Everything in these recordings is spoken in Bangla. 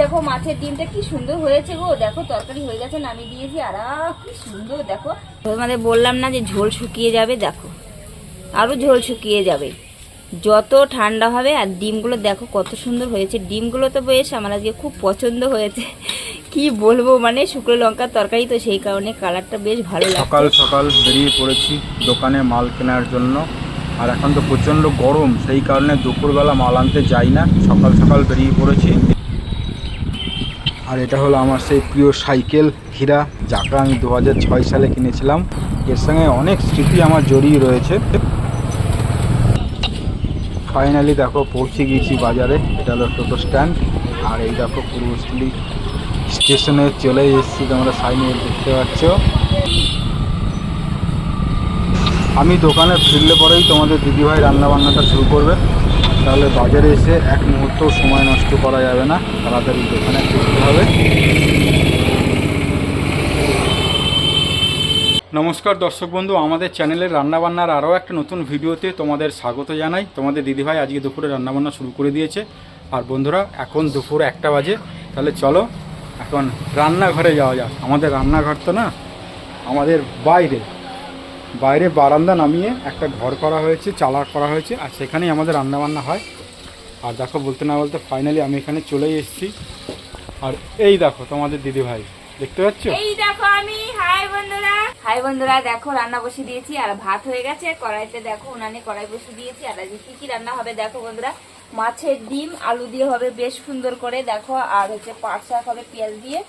দেখো মাছের ডিমটা কি সুন্দর হয়েছে গো। দেখো, তরকারি হয়ে গেছে, নামিয়ে দিয়েছি। আর কি সুন্দর, দেখো। তোমাদের বললাম না যে ঝোল শুকিয়ে যাবে, দেখো। আরও ঝোল শুকিয়ে যাবে। যত ঠান্ডা হবে, আর ডিমগুলো দেখো কত সুন্দর হয়েছে। ডিমগুলো তো বেশ আমার আজকে খুব পছন্দ হয়েছে। কি বলব মানে শুকনো লঙ্কার তরকারি তো সেই কারণে কালারটা বেশ ভালো সকাল সকাল বেরিয়ে পড়েছি দোকানে মাল কেনার জন্য। আর এখন তো প্রচণ্ড গরম, সেই কারণে দুপুরবেলা মাল আনতে যাই না। সকাল সকাল বেরিয়ে পড়েছি। আর এটা হলো আমার সেই প্রিয় সাইকেল হীরা, যাকে আমি দু সালে কিনেছিলাম। এর সঙ্গে অনেক স্মৃতি আমার জড়িয়ে রয়েছে। ফাইনালি দেখো, পৌঁছে গিয়েছি বাজারে। এটা হলো টোটো স্ট্যান্ড। আর এই দেখো পূর্বস্থলী স্টেশনে চলে এসেছি তোমরা, সাইনে দেখতে পাচ্ছ। আমি দোকানে ফিরলে পরেই তোমাদের দিদিভাই রান্নাবান্নাটা শুরু করবে। তাহলে বাজারে এসে এক মুহূর্ত সময় নষ্ট করা যাবে না। তাড়াতাড়ি দোকানে ফিরতে হবে। নমস্কার দর্শক বন্ধু, আমাদের চ্যানেলের রান্নাবান্নার আরও একটা নতুন ভিডিওতে তোমাদের স্বাগত জানাই। তোমাদের দিদিভাই আজকে দুপুরে রান্নাবান্না শুরু করে দিয়েছে। আর বন্ধুরা, এখন দুপুর একটা বাজে। তাহলে চলো, এখন রান্নাঘরে যাওয়া যাক। আমাদের রান্নাঘর তো না? আমাদের বাইরে। বাইরে বারান্দা নামিয়ে একটা ঘর করা হয়েছে চালা করা হয়েছে, আর সেখানেই আমাদের রান্নাবান্না হয়। আর দেখো, বলতে না বলতে ফাইনালি আমি এখানে চলেই এসেছি। আর এই দেখো, তোমাদের দিদিভাই, দেখতে পাচ্ছ? এই দেখো আমি, হাই বন্ধুরা। হাই বন্ধুরা, দেখো, রান্না বসিয়ে দিয়েছি, আর ভাত হয়ে গেছে। কড়াইতে দেখো, উনানে কড়াই বসিয়ে দিয়েছি। আর আজকে কি কি রান্না হবে দেখো বন্ধুরা? মাছের ডিম, আলু দিয়ে হবে বেশ সুন্দর করে, দেখো, আর হচ্ছে পাট শাক হবে পেঁয়াজ দিয়ে।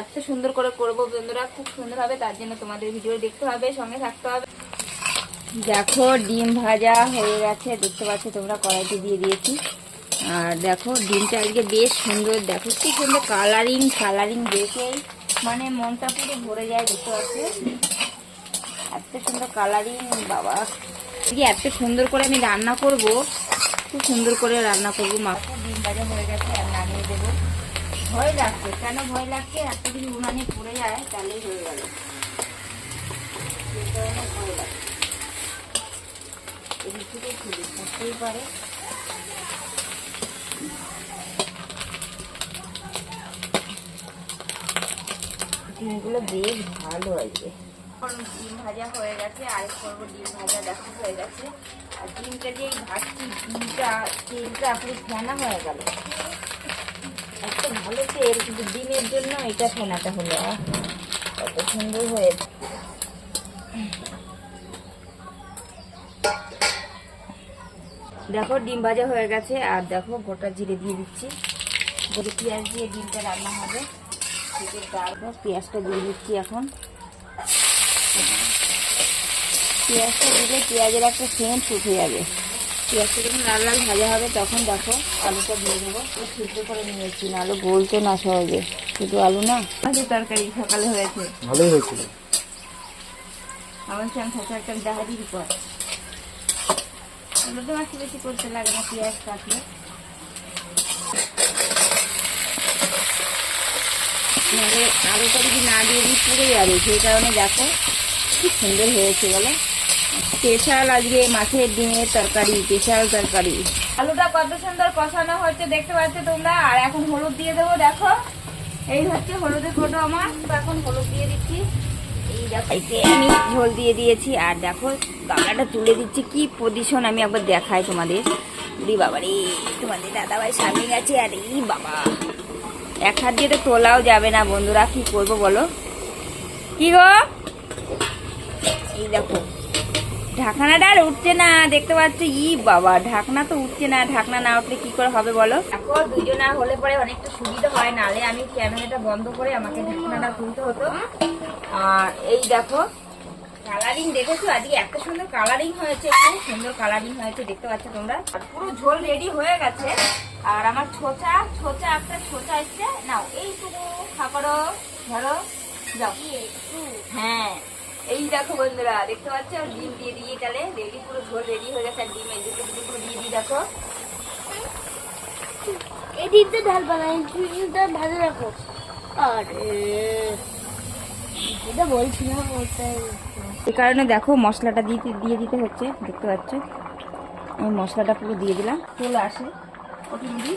এত সুন্দর করে করব বন্ধুরা, খুব সুন্দর হবে, তার জন্য তোমাদের ভিডিও দেখতে হবে, সঙ্গে থাকতে হবে। দেখো, ডিম ভাজা হয়ে গেছে, দেখতে পাচ্ছ তোমরা কড়াইতে দিয়ে দিয়েছি। আর দেখো, ডিমটা আজকে বেশ সুন্দর, দেখো কি সুন্দর কালারিং কালারিং দেখেই মানে মনটা পুরো ভরে যায়, দেখতে পাচ্ছ? এত সুন্দর কালারিং বাবা। আজকে এত সুন্দর করে আমি রান্না করব, খুব সুন্দর করে রান্না করব মাকে ডিম ভাজা হয়ে গেছে, আর নামিয়ে দেবো। ভয় লাগছে। কেন ভয় লাগছে? একটা যদি উনানে পড়ে যায়, তাহলেই হয়ে গেল। ভয় লাগছে। এদিক থেকে খুলি, করতেই পারে। ডিমগুলো বেশ ভালো আছে। ডিম ভাজা হয়ে গেছে, আর করব ডিম ভাজা, দেখো হয়ে গেছে। আর ডিমটা যে ভাজছি, ডিমটা, তেলটা পুরো ফেনা হয়ে গেল। ভালো তেল কিন্তু ডিমের জন্য এটা ফেনাটা হলো কত সুন্দর হয়েছে। দেখো, ডিম ভাজা হয়ে গেছে, আর দেখো, গোটা জিরে দিয়ে দিচ্ছি। পেঁয়াজ দিয়ে ডিমটা রান্না হবে। তারপর পেঁয়াজটা দিয়ে দিচ্ছি এখন। পেঁয়াজটা দিলে পেঁয়াজের একটা সেন্ট উঠে যাবে। পেঁয়াজটা যখন লাল লাল ভাজা হবে তখন দেখো আলুটা দিয়ে দেবো। সিদ্ধ করে নিয়েছি না আলু গলতো না সহজে। শুধু আলু না? আলু তরকারি সকালে হয়েছে। ভালোই হয়েছিল। আমার চান থাকা একটা দিবি পর। এগুলো তো বেশি বেশি করতে লাগে না পেঁয়াজ কাটলে। আলুটা যদি না দিয়ে দিই পুড়ে যাবে। সেই কারণে দেখো খুব সুন্দর হয়েছে বলো। স্পেশাল আজকে মাছের ডিমের তরকারি স্পেশাল তরকারি। আলুটা কত সুন্দর কষানো হচ্ছে দেখতে পাচ্ছ তোমরা আর এখন হলুদ দিয়ে দেবো দেখো। এই হচ্ছে হলুদের ফটো আমার এখন হলুদ দিয়ে দিচ্ছি। আমি ঝোল দিয়ে দিয়েছি আর দেখো গামলাটা তুলে দিচ্ছি কি পজিশন আমি একবার দেখাই তোমাদের। রি বাবা রে তোমাদের দাদাভাই সামনে গেছে আর এই বাবা। এক হাত দিয়ে তো তোলাও যাবে না বন্ধুরা কি করব বলো? কি গো? এই দেখো ঢাকনাটা আর উঠছে না দেখতে পাচ্ছি ই বাবা ঢাকনা তো উঠছে না ঢাকনা না উঠলে কি করে হবে বলো? দেখো দুজনা হলে পরে অনেকটা সুবিধা হয় নালে আমি ক্যামেরাটা বন্ধ করে আমাকে ঢাকনাটা তুলতে হতো। আর এই দেখো কালারিং দেখেছ? আজকে এত সুন্দর কালারিং হয়েছে খুব সুন্দর কালারিং হয়েছে দেখতে পাচ্ছ তোমরা? আর পুরো ঝোল রেডি হয়ে গেছে। আর আমার ছোচা ছোচা একটা ছোচা এসছে। নাও এইটুকু খাবারও ধরো যাও। হ্যাঁ। এই দেখো বন্ধুরা দেখতে পাচ্ছ? ডিম দিয়ে দিয়ে তাহলে রেডি পুরো ঝোল রেডি হয়ে গেছে আর ডিম এই দুটো দুটো পুরো দিয়ে দিই দেখো। এই ডিমটা ঢাল বানাই ডিমটা ভালো রাখো। আরে এটা এই কারণে দেখো মশলাটা দিতে দিয়ে দিতে হচ্ছে দেখতে পাচ্ছ? আমি মশলাটা পুরো দিয়ে দিলাম। চলে আসে ওটি দিদি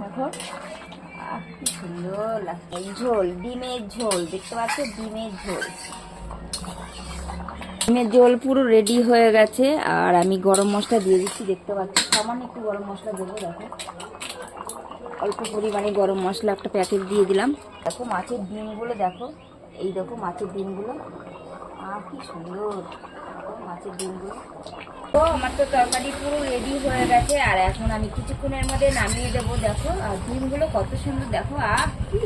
দেখো। কি সুন্দর লাগছে। ঝোল ডিমের ঝোল দেখতে পাচ্ছ? ডিমের ঝোল। ডিমের জল পুরো রেডি হয়ে গেছে, আর আমি গরম মশলা দিয়ে দিচ্ছি, দেখতে পাচ্ছি। সামান্য একটু গরম মশলা দেবো, দেখো। অল্প পরিমাণে গরম মশলা একটা প্যাকেট দিয়ে দিলাম। দেখো, মাছের ডিমগুলো দেখো। এই দেখো, মাছের ডিমগুলো। আর কি সুন্দর। মাছের ডিমগুলো। তো, আমার তো তরকারি পুরো রেডি হয়ে গেছে, আর এখন আমি কিছুক্ষণের মধ্যে নামিয়ে দেবো, দেখো। আর ডিমগুলো কত সুন্দর, দেখো। আহ, কি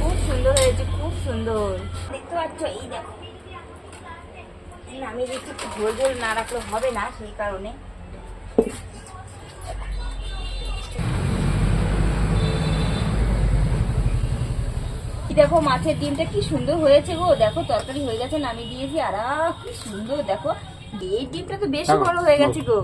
খুব সুন্দর হয়েছে, খুব সুন্দর। দেখতে পাচ্ছ, এই দেখো। নামিয়ে দেখি একটু ঝোল ঝোল না রাখলে হবে না সেই কারণে। দেখো মাছের ডিমটা কি সুন্দর হয়েছে গো। দেখো তরকারি হয়ে গেছে নামিয়ে দিয়েছি। আর কি সুন্দর দেখো। এই ডিমটা তো বেশ বড় হয়ে। গেছে গো।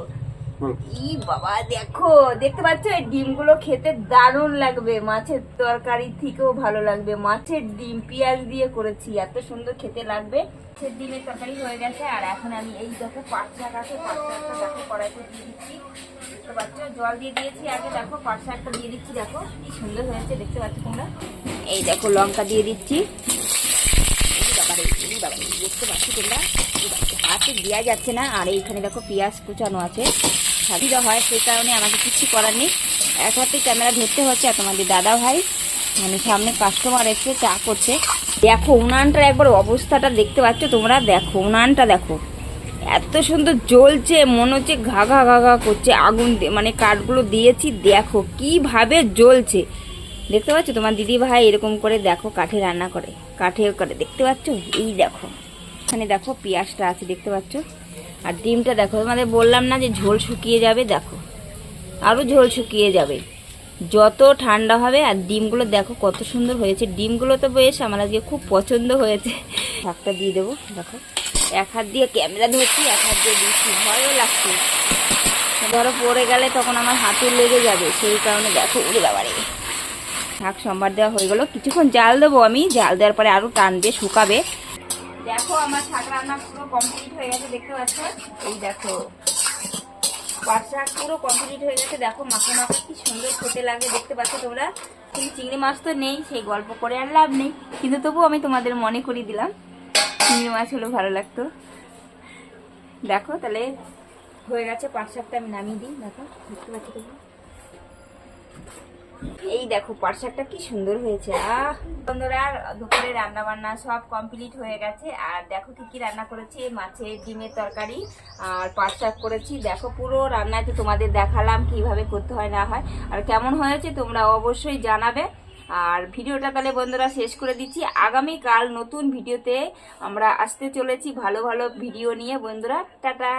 ই বাবা দেখো দেখতে পাচ্ছ? এই ডিমগুলো খেতে দারুণ লাগবে। মাছের তরকারি থেকেও ভালো লাগবে। মাছের ডিম পেঁয়াজ দিয়ে করেছি। এত সুন্দর খেতে লাগবে। মাছের ডিমের তরকারি হয়ে গেছে আর এখন আমি এই দেখো পাঁচ শাক আছে পাঁচ শাকটা দেখো কড়াইতে দিয়ে দিচ্ছি। দেখতে পাচ্ছ? জল দিয়ে দিয়েছি আগে দেখো পাঁচ শাকটা দিয়ে দিচ্ছি দেখো। কি সুন্দর হয়েছে দেখতে পাচ্ছ তোমরা? এই দেখো লঙ্কা দিয়ে দিচ্ছি। বাবারে, দেখতে পাচ্ছ তোমরা? এই দেওয়া যাচ্ছে না। আর এইখানে দেখো পেঁয়াজ কুচানো আছে। সুবিধা হয় সেই কারণে আমাকে কিছু করার নেই। এক হাতে ক্যামেরা ধরতে হচ্ছে, আর তোমাদের দাদা ভাই মানে সামনে কাস্টমার এসে চা করছে। দেখো, উনানটার একবার অবস্থাটা দেখতে পাচ্ছ তোমরা? দেখো, উনানটা দেখো। এত সুন্দর জ্বলছে, মনে হচ্ছে ঘা ঘা ঘা ঘা করছে। আগুন মানে কাঠগুলো দিয়েছি, দেখো কীভাবে জ্বলছে। দেখতে পাচ্ছ তোমার দিদি ভাই এরকম করে দেখো, কাঠে রান্না করে। কাঠে করে, দেখতে পাচ্ছ? এই দেখো। এখানে দেখো পেঁয়াজটা আছে, দেখতে পাচ্ছ? আর ডিমটা দেখো তোমাদের বললাম না যে ঝোল শুকিয়ে যাবে, দেখো। আরও ঝোল শুকিয়ে যাবে। যত ঠান্ডা হবে, আর ডিমগুলো দেখো কত সুন্দর হয়েছে। ডিমগুলো তো বেশ আমার আজকে খুব পছন্দ হয়েছে। শাকটা দিয়ে দেবো, দেখো। এক হাত দিয়ে ক্যামেরা ধরছি, এক হাত দিয়ে দিচ্ছি। ভয়ও লাগছে। ধরো পড়ে গেলে তখন আমার হাতে লেগে যাবে, সেই কারণে দেখো, উড়ে বাবারে। শাক সম্বার দেওয়া হয়ে গেলো। কিছুক্ষণ জাল দেবো আমি। জাল দেওয়ার পরে আরও টানবে, শুকাবে। দেখো, আমার শাক রান্না পুরো কমপ্লিট হয়ে গেছে, দেখতে পাচ্ছ? এই দেখো, পাট পুরো কমপ্লিট হয়ে গেছে। দেখো, মাখা মাখা কি সুন্দর খেতে লাগে, দেখতে পাচ্ছ তোমরা? কিন্তু চিংড়ি মাছ তো নেই, সেই গল্প করে আর লাভ নেই। কিন্তু তবু আমি তোমাদের মনে করিয়ে দিলাম, চিংড়ি মাছ হলো ভালো লাগতো। দেখো, তাহলে হয়ে গেছে, পাট শাকটা আমি নামিয়ে দিই। দেখো, দেখতে পাচ্ছ তোমরা? এই দেখো শাকটা কি সুন্দর হয়েছে, আহ। বন্ধুরা, দুপুরে রান্না বান্না সব কমপ্লিট হয়ে গেছে। আর দেখো কি কি রান্না করেছি মাছের ডিমের তরকারি আর শাক করেছি। দেখো, পুরো রান্নাতে তোমাদের দেখালাম, কীভাবে করতে হয়, না হয়, আর কেমন হয়েছে, তোমরা অবশ্যই জানাবে। আর ভিডিওটা তাহলে বন্ধুরা শেষ করে দিচ্ছি। আগামী কাল নতুন ভিডিওতে আমরা আসতে চলেছি ভালো ভালো ভিডিও নিয়ে। বন্ধুরা, টাটা।